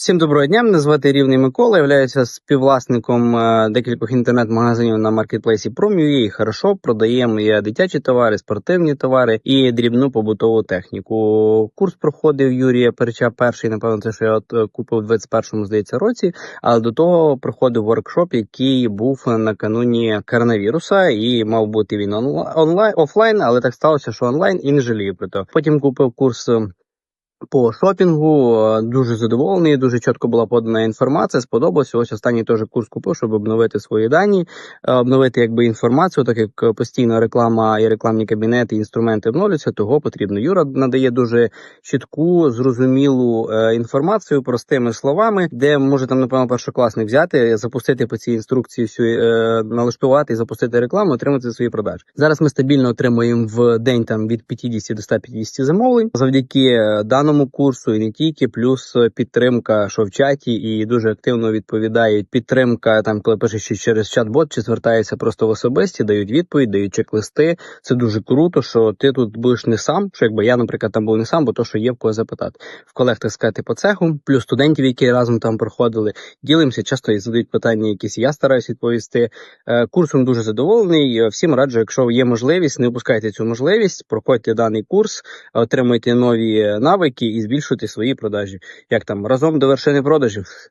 Всім доброго дня. Мене звати Рівний Микола. Являюся співвласником е, декількох інтернет-магазинів на маркетплейсі Prom.ua і хорошо продаємо і дитячі товари, спортивні товари і дрібну побутову техніку. Курс проходив Юрія Перча перший, напевно, це що я от е, купив у 21-му, здається, році. Але до того проходив воркшоп, який був накануні коронавіруса, і мав бути він онла- онлайн офлайн, але так сталося, що онлайн і не жалію про то. Потім купив курс. По шопінгу е, дуже задоволений, дуже чітко була подана інформація. Сподобалося. Ось останній теж курс купив, щоб обновити свої дані, е, обновити якби інформацію, так як постійно реклама і рекламні кабінети, інструменти обновлюються. Того потрібно. Юра надає дуже чітку, зрозумілу е, інформацію простими словами, де може там, напевно, першокласник взяти, запустити по цій інструкції всю налаштувати і запустити рекламу, отримати свої продажі. Зараз ми стабільно отримуємо в день там від 50 до 150 замовлень завдяки е, даному курсу і не тільки, плюс е, підтримка, що в чаті, і дуже активно відповідають. Підтримка там, коли пишеш через чат-бот, чи звертається просто в особисті, дають відповідь, дають чек-листи. Це дуже круто, що ти тут будеш не сам. Що якби я, наприклад, там був не сам, бо то, що є в кого запитати. В колег так сказати по цеху, плюс студентів, які разом там проходили. Ділимося, часто і задають питання, якісь я стараюсь відповісти. Е, Курсом дуже задоволений. Всім раджу, якщо є можливість, не упускайте цю можливість, проходьте даний курс, отримуйте нові навики і збільшувати свої продажі. Як там разом до вершини продажів.